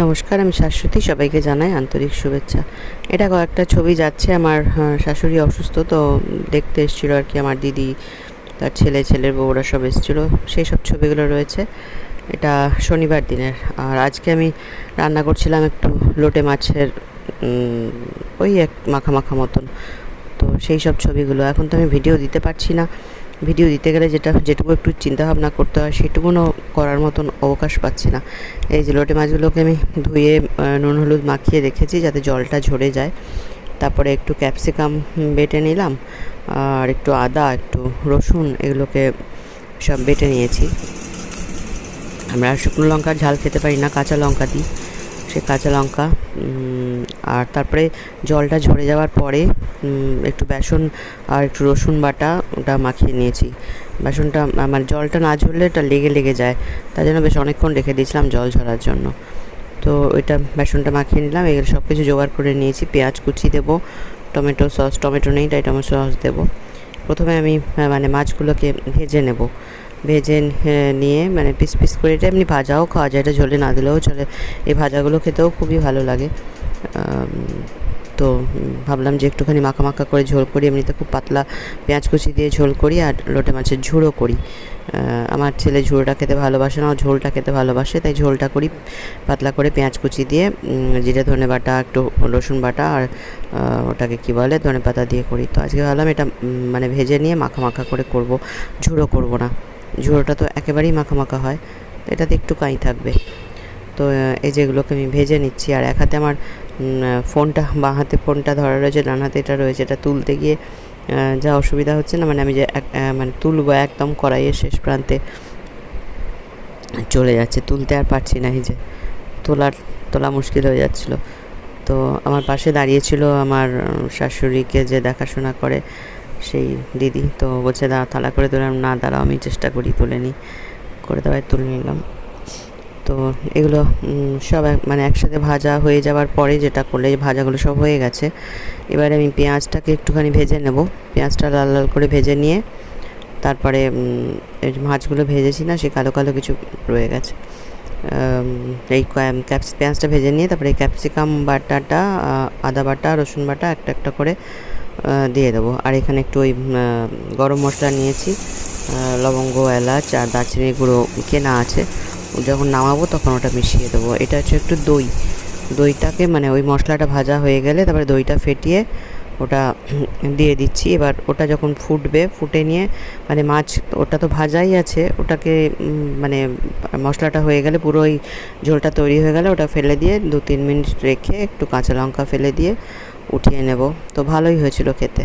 নমস্কার, আমি শাশ্বতী। সবাইকে জানাই আন্তরিক শুভেচ্ছা। এটা কয়েকটা ছবি যাচ্ছে আমার শাশুড়ি অসুস্থ, তো দেখতে এসেছিল আর কি আমার দিদি, তার ছেলে, ছেলের বউরা সব এসেছিল। সেই সব ছবিগুলো রয়েছে। এটা শনিবার দিনের। আর আজকে আমি রান্না করছিলাম একটু লোটে মাছের ওই এক মাখা মাখা মতন। তো সেই সব ছবিগুলো। এখন তো আমি ভিডিও দিতে পারছি না। ভিডিও দিতে গেলে যেটা, যেটুকু একটু চিন্তা ভাবনা করতে হয়, সেটুকুনও করার মতন অবকাশ পাচ্ছি না। এই যে লোটে মাছগুলোকে আমি ধুয়ে নুন, হলুদ মাখিয়ে রেখেছি যাতে জলটা ঝরে যায়। তারপরে একটু ক্যাপসিকাম বেটে নিলাম, আর একটু আদা, একটু রসুন এগুলোকে সব বেটে নিয়েছি। আমরা শুকনো লঙ্কার ঝাল খেতে পারি না, কাঁচা লঙ্কা দিই। সে কাঁচা লঙ্কা আর তারপরে জলটা ঝরে যাওয়ার পরে একটু বেসন আর একটু রসুন বাটা ওটা মাখিয়ে নিয়েছি। বেসনটা আহ, মানে জলটা না ঝরলে এটা লেগে লেগে যায়। তার জন্য বেশ অনেকক্ষণ রেখে দিয়েছিলাম জল ঝরার জন্য। তো ওইটা বেসনটা মাখিয়ে নিলাম এগুলো সব কিছু জোগাড় করে নিয়েছি। পেঁয়াজ কুচি দেবো টমেটো সস টমেটো নেই তাই টমেটো সস দেবো। প্রথমে আমি মানে মাছগুলোকে ভেজে নেব। ভেজে নিয়ে মানে পিস পিস করে এটা এমনি ভাজাও খাওয়া যায় এটা ঝোলে না দিলেও চলে। এই ভাজাগুলো খেতেও খুবই ভালো লাগে। তো ভাবলাম যে একটুখানি মাখা মাখা করে ঝোল করি, এমনিতে খুব পাতলা পেঁয়াজ কুচি দিয়ে ঝোল করি আর লোটে মাছের ঝুড়ো করি। আমার ছেলে ঝুড়োটা খেতে ভালোবাসে না ঝোলটা খেতে ভালোবাসে, তাই ঝোলটা করি পাতলা করে পেঁয়াজ কুচি দিয়ে জিরে, ধনে বাটা, একটু রসুন বাটা আর ওটাকে কি বলে, ধনে পাতা দিয়ে করি। তো আজকে ভাবলাম এটা মানে ভেজে নিয়ে মাখা মাখা করে করব, ঝুড়ো করব না। ঝুড়োটা তো একেবারেই মাখা মাখা হয়, তো এটাতে একটু কাঁই থাকবে। তো এই যেগুলোকে আমি ভেজে নিচ্ছি, আর এক হাতে আমার ফোনটা, বাঁ হাতে ফোনটা ধরা রয়েছে, ডান হাতে এটা রয়েছে, এটা তুলতে গিয়ে যা অসুবিধা হচ্ছে না মানে আমি যে মানে তুলবো একদম কড়াইয়ের শেষ প্রান্তে, চলে যাচ্ছে, তুলতে আর পারছি না এই যে তোলার তোলা মুশকিল হয়ে যাচ্ছিল। তো আমার পাশে দাঁড়িয়েছিল আমার শাশুড়িকে যে দেখাশোনা করে, সেই দিদি, তো বলছে দাঁড়া থালা করে তুললাম না দাঁড়াও, আমি চেষ্টা করি, তুলে নিই। করে দেওয়ায় তুলে নিলাম। তো এগুলো সব মানে একসাথে ভাজা হয়ে যাওয়ার পরে যেটা করলে ভাজাগুলো সব হয়ে গেছে। এবারে আমি পেঁয়াজটাকে একটুখানি ভেজে নেব। পেঁয়াজটা লাল লাল করে ভেজে নিয়ে তারপরে মাছগুলো ভেজেছি না, সে কালো কালো কিছু রয়ে গেছে। এই ক্যাপ- ক্যাপস, পেঁয়াজটা ভেজে নিয়ে তারপরে ক্যাপসিকাম বাটাটা আদা বাটা, রসুন বাটা একটা একটা করে দিয়ে দেবো। আর এখানে একটু ওই গরম মশলা নিয়েছি। লবঙ্গ, এলাচ আর দারচিনি গুঁড়ো কেনা আছে। যখন নামাবো তখন ওটা মিশিয়ে দেবো। এটা হচ্ছে একটু দই। দইটাকে মানে ওই মশলাটা ভাজা হয়ে গেলে তারপরে দইটা ফেটিয়ে ওটা দিয়ে দিচ্ছি। এবার ওটা যখন ফুটবে, ফুটে নিয়ে মানে মাছ ওটা তো ভাজাই আছে, ওটাকে মানে মশলাটা হয়ে গেলে পুরো ওই ঝোলটা তৈরি হয়ে গেলে ওটা ফেলে দিয়ে দু তিন মিনিট রেখে একটু কাঁচা লঙ্কা ফেলে দিয়ে উঠিয়ে নেব। তো ভালোই হয়েছিল খেতে।